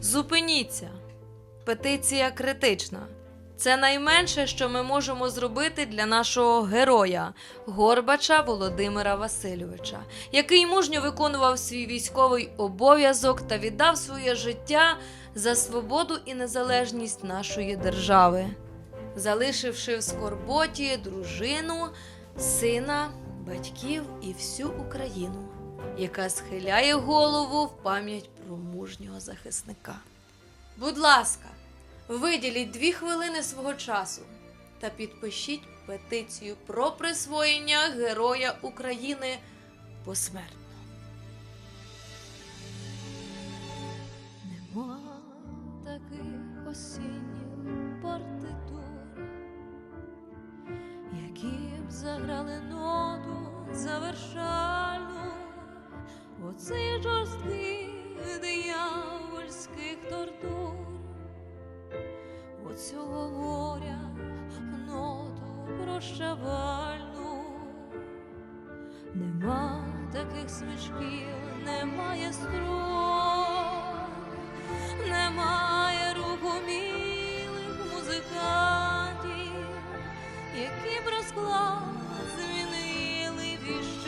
Зупиніться. Петиція критична. Це найменше, що ми можемо зробити для нашого героя Горбача Володимира Васильовича, який мужньо виконував свій військовий обов'язок та віддав своє життя за свободу і незалежність нашої держави, залишивши в скорботі дружину, сина, батьків і всю Україну, яка схиляє голову в пам'ять про мужнього захисника. Будь ласка, виділіть дві хвилини свого часу та підпишіть петицію про присвоєння Героя України посмертно. Нема таких осінніх партитур, які б заграли ноту цього горя ноту прощавальну. Нема таких смішків, немає струн, немає руху милих музикантів, які б розклад змінили віщих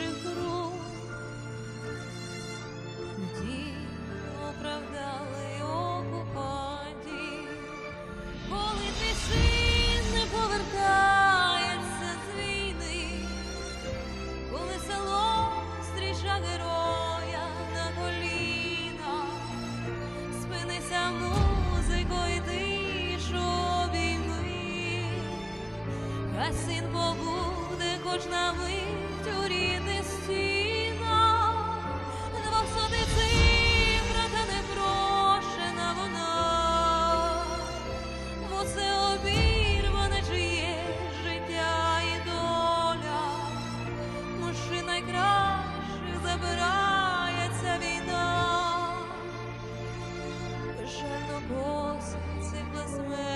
син побуде хоч на мить у рідних стінах, двохсоти цифра та непрошена вона, бо це обірване чиє життя і доля, мужчина найкраще забирається війна, пишемо косить.